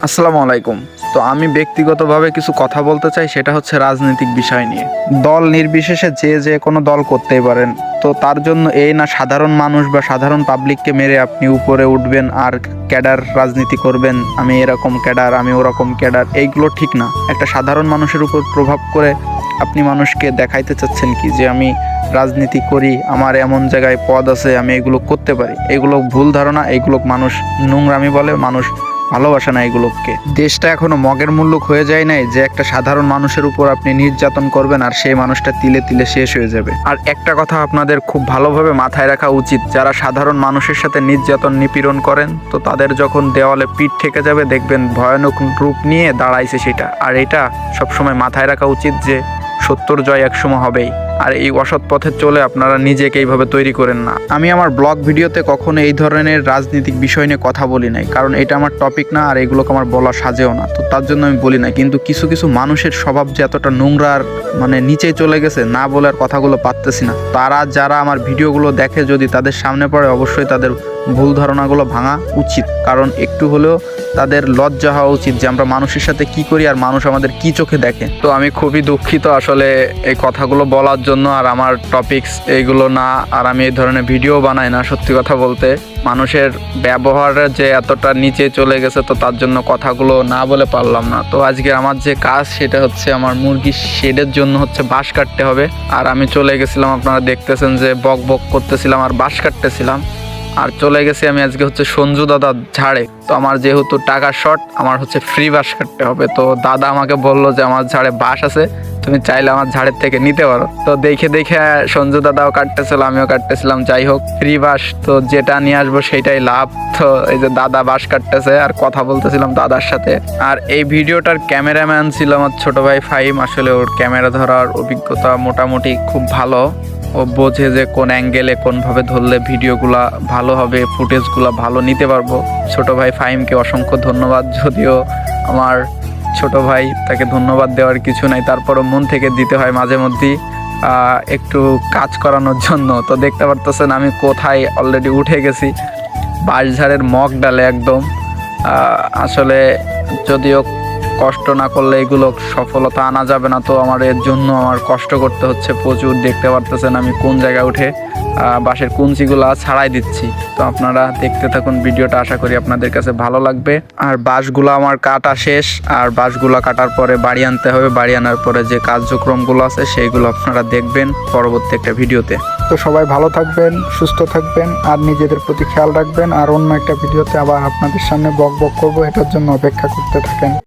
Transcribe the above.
আসসালামু আলাইকুম। তো আমি ব্যক্তিগতভাবে কিছু কথা বলতে চাই, সেটা হচ্ছে রাজনৈতিক বিষয় নিয়ে। দল নির্বিশেষে যে যে কোনো দল করতেই পারেন, তো তার জন্য এই না সাধারণ মানুষ বা সাধারণ পাবলিককে মেরে আপনি উপরে উঠবেন আর ক্যাডার রাজনীতি করবেন, আমি এরকম ক্যাডার, আমি ওরকম ক্যাডার, এইগুলো ঠিক না। একটা সাধারণ মানুষের উপর প্রভাব করে আপনি মানুষকে দেখাইতে চাচ্ছেন কি যে আমি রাজনীতি করি, আমার এমন জায়গায় পদ আছে, আমি এগুলো করতে পারি। এগুলো ভুল ধারণা, এগুলো মানুষ নোংরামি বলে, মানুষ ভালোবাসে না এগুলোকে দেশটা এখনও মগের মূল্য হয়ে যায় নাই যে একটা সাধারণ মানুষের উপর আপনি নির্যাতন করবেন আর সেই মানুষটা তিলে তিলে শেষ হয়ে যাবে। আর একটা কথা আপনাদের খুব ভালোভাবে মাথায় রাখা উচিত, যারা সাধারণ মানুষের সাথে নির্যাতন নিপীড়ন করেন, তো তাদের যখন দেওয়ালে পিঠ থেকে যাবে, দেখবেন ভয়ানক রূপ নিয়ে দাঁড়াইছে সেটা। আর এটা সবসময় মাথায় রাখা উচিত যে সত্তর জয় একসময় হবেই। আর এই অসৎ পথে চলে আপনারা নিজেকে এইভাবে তৈরি করেন না। আমি আমার ব্লগ ভিডিওতে কখনো এই ধরনের রাজনৈতিক বিষয় নিয়ে কথা বলি নাই, কারণ এটা আমার টপিক না আর এগুলোকে আমার বলা সাজেও না। তো তার জন্য আমি বলি না কিন্তু কিছু কিছু মানুষের স্বভাব যে এতটা নোংরা আর মানে নিচেই চলে গেছে না বলার কথাগুলো পারতেছি না। তারা যারা আমার ভিডিওগুলো দেখে যদি তাদের সামনে পড়ে, অবশ্যই তাদের ভুল ধারণাগুলো ভাঙা উচিত। কারণ একটু হলেও তাদের লজ্জা হওয়া উচিত যে আমরা মানুষের সাথে কি করি আর মানুষ আমাদের কি চোখে দেখে। তো আমি খুবই দুঃখিত আসলে এই কথাগুলো বলার জন্য আর আমার টপিকস এইগুলো না, আর আমি এই ধরনের ভিডিও বানাই না, সত্যি কথা বলতে। মানুষের ব্যবহারের যে এতটা নিচে চলে গেছে তো তার জন্য কথাগুলো না বলে পারলাম না। তো আজকে আমার যে কাজ সেটা হচ্ছে আমার মুরগির শেডের জন্য হচ্ছে বাঁশ কাটতে হবে। আর আমি চলে গেছিলাম, আপনারা দেখতেছেন যে বক বক করতেছিলাম আর বাঁশ কাটতেছিলাম। আর চলে গেছি আমি আজকে হচ্ছে সঞ্জু দাদার ঝাড়ে। তো আমার যেহেতু টাকা শর্ট আমার হচ্ছে ফ্রি বাস কাটতে হবে। তো দাদা আমাকে বলল যে আমার ঝাড়ে বাস আছে, তুমি চাইলে আমার ঝাড়ের থেকে নিতে পারো। তো দেখে দেখে সঞ্জু দাদাও কাটতেছিল, আমিও কাটতেছিলাম। যাই হোক ফ্রি বাস তো যেটা নিয়ে আসব সেটাই লাভ। তো এই যে দাদা বাস কাটতেছে, আর কথা বলতেছিলাম দাদার সাথে। আর এই ভিডিওটার ক্যামেরাম্যান ছিল আমার ছোট ভাই ফাইম আসলে ওর ক্যামেরা ধরার অভিজ্ঞতা মোটামুটি খুব ভালো। ও বোঝে যে কোন অ্যাঙ্গেলে কোনভাবে ধরলে ভিডিওগুলা ভালো হবে ফুটেজগুলো ভালো নিতে পারব। ছোট ভাই ফাহিমকে অসংখ্য ধন্যবাদ, যদিও আমার ছোট ভাই তাকে ধন্যবাদ দেওয়ার কিছু নাই, তারপরও মন থেকে দিতে হয় মাঝে মধ্যেই একটু কাজ করানোর জন্য। তো দেখতে পারতেছেন আমি কোথায় অলরেডি উঠে গেছি, বাঁশঝাড়ের মগ ডালে একদম। আসলে যদিও কষ্ট না করলে এগুলো সফলতা আনা যাবে না। তো আমার এর জন্য আমার কষ্ট করতে হচ্ছে। প্রচুর দেখতে পারতেছেন আমি কোন জায়গায় উঠে বাঁশের কুঞ্চিগুলা ছাড়াই দিচ্ছি। তো আপনারা দেখতে থাকুন ভিডিওটা, আশা করি আপনাদের কাছে ভালো লাগবে। আর বাঁশগুলো আমার কাটা শেষ। আর বাঁশগুলো কাটার পরে বাড়ি আনতে হবে। বাড়ি আনার পরে যে কার্যক্রমগুলো আছে, সেইগুলো আপনারা দেখবেন পরবর্তী একটা ভিডিওতে। তো সবাই ভালো থাকবেন, সুস্থ থাকবেন, আর নিজেদের প্রতি খেয়াল রাখবেন। আর অন্য একটা ভিডিওতে আবার আপনাদের সামনে বক বক করব। এটার জন্য অপেক্ষা করতে থাকেন।